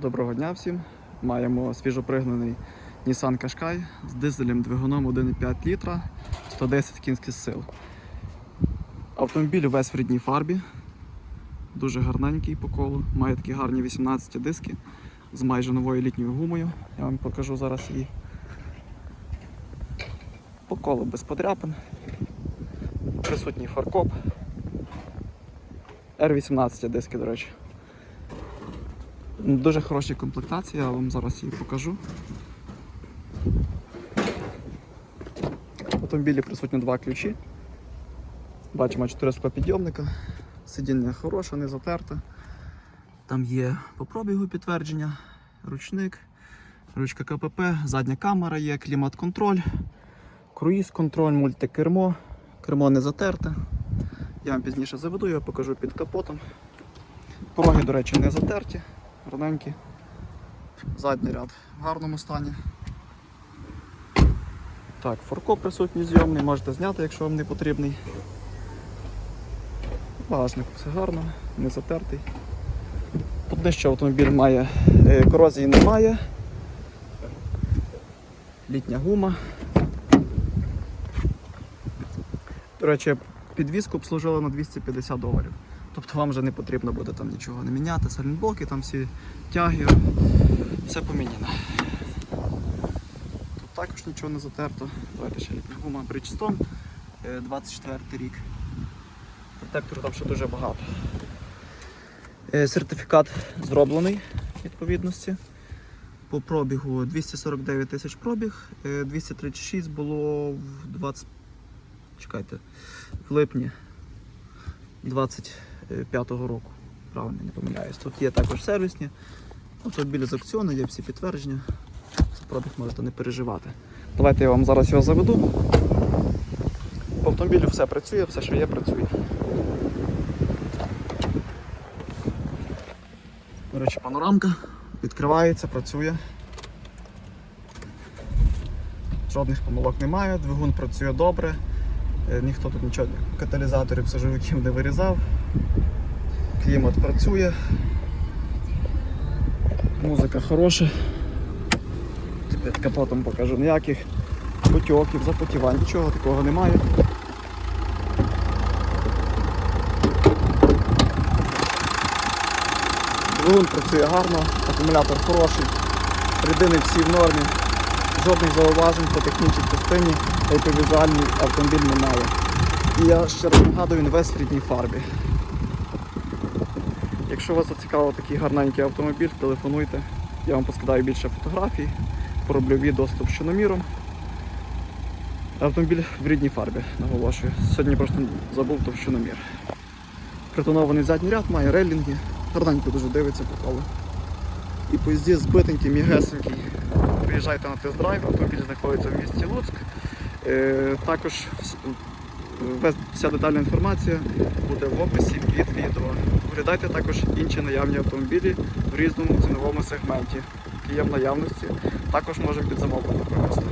Доброго дня всім. Маємо свіжопригнаний Nissan Qashqai з дизелем двигуном 1,5 літра, 110 кінських сил. Автомобіль весь в рідній фарбі, дуже гарненький по колу, має такі гарні 18 диски з майже новою літньою гумою. Я вам покажу зараз її. По колу без подряпин. Присутній фаркоп. R18 диски, до речі. Дуже хороша комплектація, я вам зараз її покажу. В автомобілі присутні два ключі. Бачимо 4 склопідйомника. Сидіння хороше, не затерте. Там є по пробігу підтвердження, ручник, ручка КПП, задня камера є, клімат-контроль, круїз-контроль, мультикермо, кермо не затерте. Я вам пізніше заведу, я покажу під капотом. Пороги, до речі, не затерті, гарненькі. Задній ряд в гарному стані. Так, форкоп присутній зйомний, можете зняти, якщо вам не потрібний. Багажник все гарно, не затертий. Тут дещо автомобіль має, е, корозії немає. Літня гума. До речі, підвізку обслужили на 250 доларів. Тобто вам вже не потрібно буде там нічого не міняти, сайлентблоки, там всі тяги, все поміняно. Тут також нічого не затерто. Давайте ще гума Bridgestone, е, 24 рік. Протектору там ще дуже багато. Е, Сертифікат зроблений відповідності. По пробігу 249 тисяч пробіг, е, 236 було в 20. Чекайте, в липні 25-го року. Правильно не помиляюсь. Тут є також сервісні. Автомобілі з аукціону, є всі підтвердження. За пробіг можете не переживати. Давайте я вам зараз його заведу. По автомобілю все працює, все, що є, працює. До речі, панорамка відкривається, працює. Жодних помилок немає, двигун працює добре. Е, Ніхто тут нічого каталізаторів сажовиків не вирізав. Клімат працює. Музика хороша. Під капотом покажу ніяких потьоків, запотівань, нічого такого немає. Двигун працює гарно, акумулятор хороший, рідини всі в нормі, жодних зауважень по технічній частині та й автомобіль не має. І я ще раз нагадую, він в рідній фарбі. Якщо вас зацікавив такий гарненький автомобіль, телефонуйте. Я вам поскидаю більше фотографій, пороблю відео з товщиноміром. Автомобіль в рідній фарбі, наголошую. Сьогодні просто забув товщиномір. Притонований задній ряд, має рейлінги, гарненько дуже дивиться по колу. І поїзді збитенький, мігесенький. Приїжджайте на тест-драйв, автомобіль знаходиться в місті Луцьк. Е, також вся детальна інформація буде в описі під відео. Оглядайте також інші наявні автомобілі в різному ціновому сегменті, які є в наявності. Також можемо під замовлення провести.